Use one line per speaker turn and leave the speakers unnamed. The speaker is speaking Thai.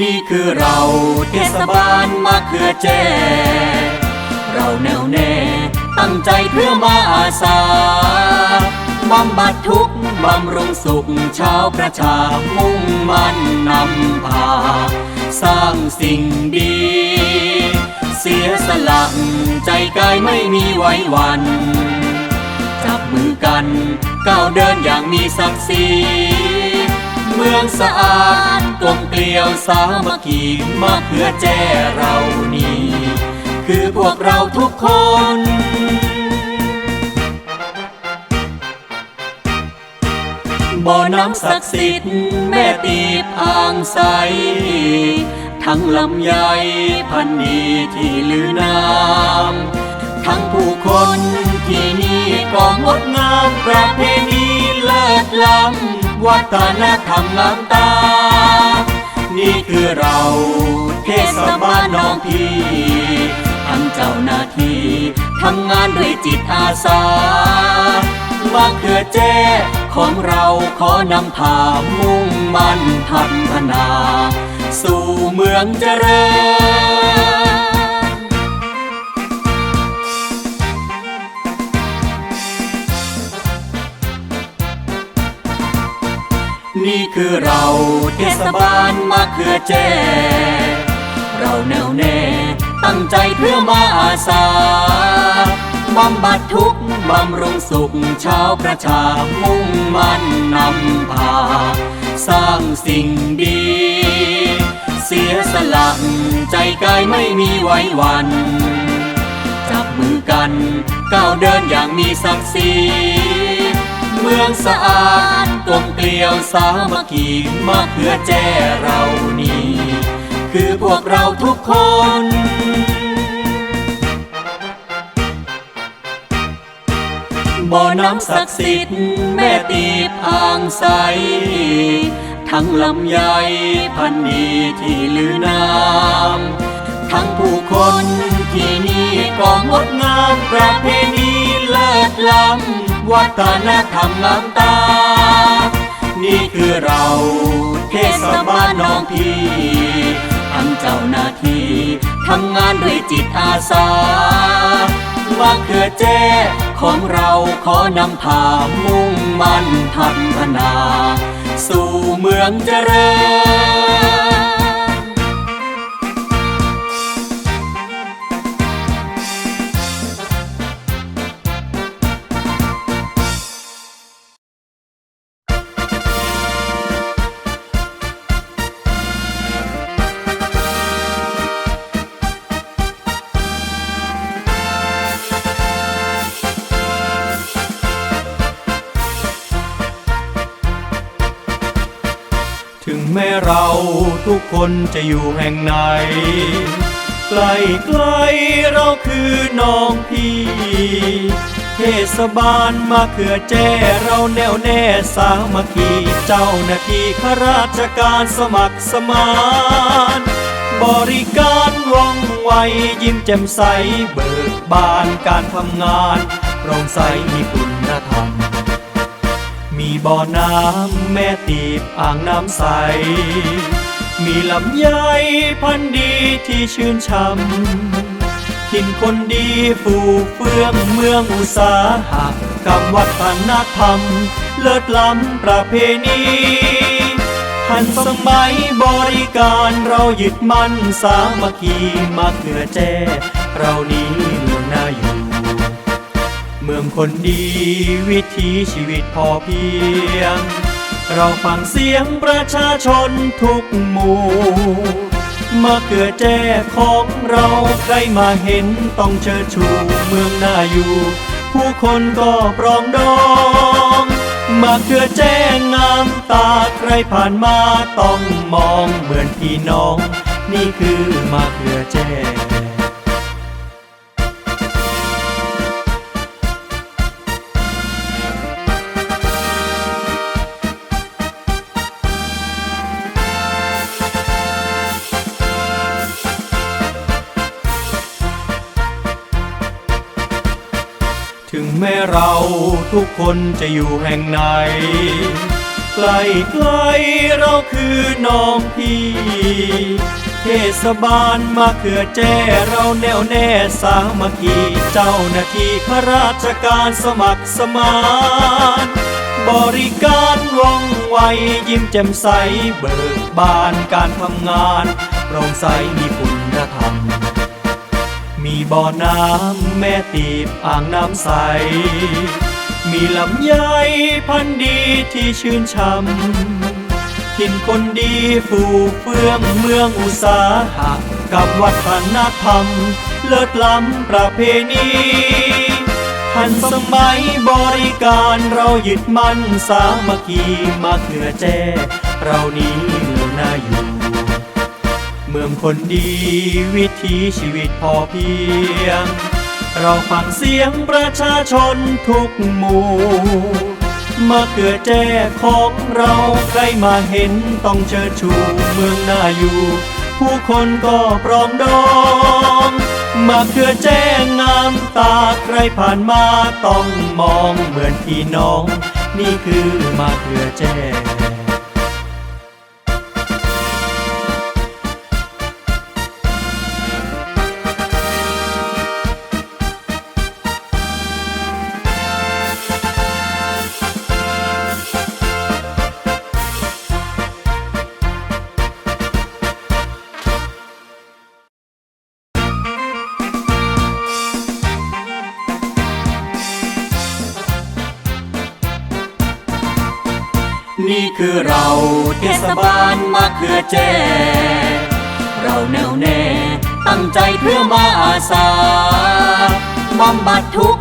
นี่คือเราเทศบาลมะเขือแจเราแน่วแน่ตั้งใจเพื่อมาอาสาบำบัดทุกข์บำรุงสุขชาวประชามุ่งมั่นนำพา สร้างสิ่งดี เสียสละใจกายไม่มีไว้วัน จับมือกันก้าวเดินอย่างมีศักดิ์ศรี เมืองสะอาดกลมเกลียวสามัคคีมาเพื่อแจเรานี้ คือพวกเราทุกคนบ่อน้ำศักดิ์สิทธิ์แม่ตีบอ่างใส ทั้งลำไยพันนีที่ลือนามทั้งผู้คนที่นี่ก็งดงามประเพณีเลิศล้ำ วัฒนธรรมงามตา นี่คือเราเทศบาลน้องพี่ทั้งเจ้าหน้าที่ทำงานด้วยจิตอาสามาเขือแจ้ของเราขอนำพามุ่งมั่นพัฒนา สู่เมืองเจริญ นี่คือเราเทศบาลมะเขือแจเราแน่วแน่ตั้งใจเพื่อมาอาสาบำบัดทุกข์บำรุงสุขชาวประชามุ่งมั่นนำพา สร้างสิ่งดี เสียสละใจกายไม่มีไว้วัน จับมือกันก้าวเดินอย่างมีศักดิ์ศรี เมืองสะอาดกลมเกลียวสามัคคีมาเพื่อแจเรานี้ คือพวกเราทุกคนบ่อน้ำศักดิ์สิทธิ์แม่ตีบอ่างใส ทั้งลำไยพันนีที่ลือนามทั้งผู้คนที่นี่ก็งดงามประเพณีเลิศล้ำ วัฒนธรรมงามตา นี่คือเราเทศบาลน้องพีทั้งเจ้าหน้าที่ทำงานด้วยจิตอาสามาเขือแจ้ของเราขอนำพามุ่งมั่นพัฒนา สู่เมืองเจริญ ถึงแม้เราทุกคนจะอยู่แห่งไหน ใกล้ใกล้เราคือน้องพี่ เทศบาลมาเขือแจ้เราแน่วแน่สามัคคีเจ้าหน้าที่ข้าราชการสมัครสมานบริการว่องไวยิ้มแจ่มใสเบิกบานการทำงานโปร่งใสมีคุณธรรม มีบ่อน้ำแม่ตีบอ่างน้ำใส มีลำไยพันธุ์ดีที่ชื่นช่ำถิ่นคนดีฟูเฟื่องเมืองอุตสาหกรรมวัฒนธรรม เลิศล้ำประเพณีทันสมัยบริการเรายึดมั่นสามัคคีมาเกือแจ้เรานี้ คนดีวิถีชีวิตพอเพียง เราฟังเสียงประชาชนทุกหมู่มาเกิดแจ้ของเราใครมาเห็นต้องเชิดชูเมืองน่าอยู่ ผู้คนก็ปรองดองมาเกิดแจ้งามตาใครผ่านมาต้องมองเหมือนพี่น้อง นี่คือมาเกิดแจ้ ถึงแม้เราทุกคนจะอยู่แห่งไหนใกล้ใกล้เราคือน้องพี่ เทศบาลมาเขือแจ้เราแน่วแน่สามัคคีเจ้าหน้าที่ข้าราชการสมัครสมานบริการว่องไวยิ้มแจ่มใสเบิกบานการทำงานโปร่งใสมีคุณธรรม มีบ่อน้ำแม่ตีบอ่างน้ำใส มีลำไยพันธุ์ดีที่ชื่นช่ำถิ่นคนดีฟูเฟื่องเมืองอุตสาหะกับวัฒนธรรม เลิศล้ำประเพณีทันสมัยบริการเรายึดมั่นสามัคคีมาเขือแจ้เรานี้เมือน่าอยู่ เมืองคนดีวิถีชีวิตพอเพียง เราฟังเสียงประชาชนทุกหมู่มาเกิดแจ้ของเราใครมาเห็นต้องเชิดชูเมืองน่าอยู่ ผู้คนก็ปรองดองมาเกิดแจ้งงามตาใครผ่านมาต้องมองเหมือนพี่น้อง นี่คือมาเกิดแจ้ นี่คือเราเทศบาลมาเขือแจเราแน่วแน่ตั้งใจเพื่อมาอาสาบำบัดทุก